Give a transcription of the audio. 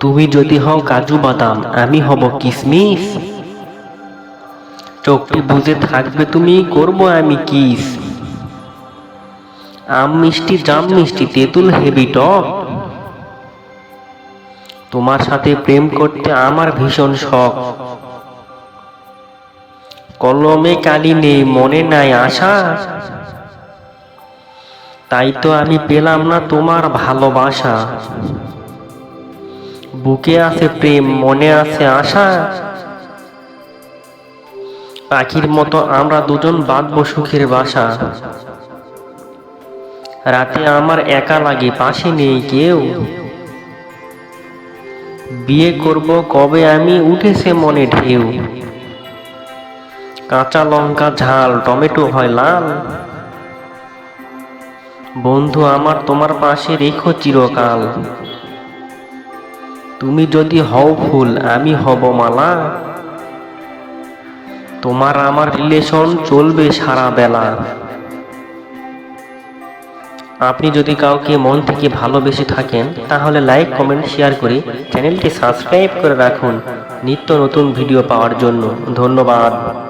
তুমি যদি হও কাজু বাদাম, আমি হব কিসমিস। চোখটি বুঝে থাকবে তুমি, করব আমি কিস। আম মিষ্টি, জাম মিষ্টি, তেঁতুল হেভি টক। তোমার সাথে প্রেম করতে আমার ভীষণ শখ। কলমে কালি নেই, মনে নাই আশা। তাই তো আমি পেলাম না তোমার ভালোবাসা। বুকে আছে প্রেম, মনে আছে আশা। পাখির মতো আমরা দুজন বাঁধবো সুখের বাসা। রাতে আমার একা লাগে, পাশে নেই কেউ। বিয়ে করব কবে আমি, উঠেছে মনে ঢেউ। কাঁচা লঙ্কা ঝাল, টমেটো হয় লাল। বন্ধু আমার, তোমার পাশে রেখো চিরকাল। তুমি যদি হও ফুল, আমি হব মালা। তোমার আমার রিলেশন চলবে সারা বেলা। আপনি যদি কাউকে মন থেকে ভালোবেসে থাকেন, তাহলে লাইক কমেন্ট শেয়ার করে চ্যানেলটি সাবস্ক্রাইব করে রাখুন। নিত্য নতুন ভিডিও পাওয়ার জন্য। ধন্যবাদ।